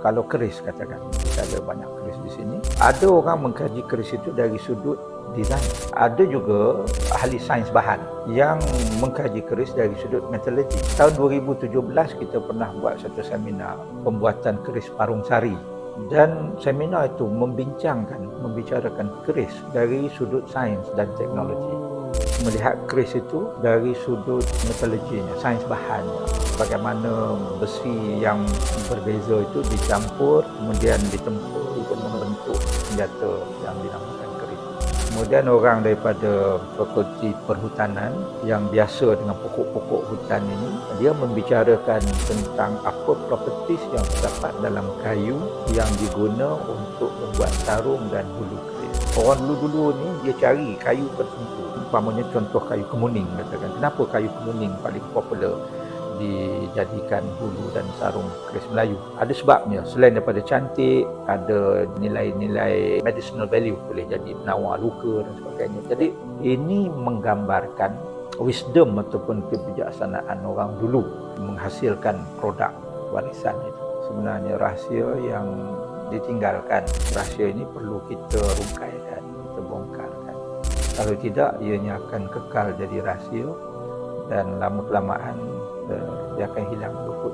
kalau keris katakan. Kita ada banyak keris di sini. Ada orang mengkaji keris itu dari sudut design. Ada juga ahli sains bahan yang mengkaji keris dari sudut metallurgi tahun 2017 kita pernah buat satu seminar pembuatan keris parung sari. Dan seminar itu membincangkan membicarakan keris dari sudut sains dan teknologi melihat keris itu dari sudut metallurginya, sains bahannya. Bagaimana besi yang berbeza itu dicampur, kemudian ditempur untuk membentuk senjata yang dinamakan keris. Kemudian orang daripada fakulti perhutanan yang biasa dengan pokok-pokok hutan ini, dia membicarakan tentang apa properties yang terdapat dalam kayu yang diguna untuk membuat sarung dan bulu keris. Orang dulu-dulu ni dia cari kayu tertentu umpamanya contoh kayu kemuning katakan. Kenapa kayu kemuning paling popular dijadikan bulu dan sarung keris Melayu? Ada sebabnya. Selain daripada cantik ada nilai-nilai medicinal value boleh jadi penawar luka dan sebagainya. Jadi ini menggambarkan wisdom ataupun kebijaksanaan orang dulu menghasilkan produk warisan itu. Sebenarnya rahsia yang ditinggalkan. Rahsia ini perlu kita rungkaikan kalau tidak, ianya akan kekal jadi rahsia dan lama-kelamaan uh, dia akan hilang luput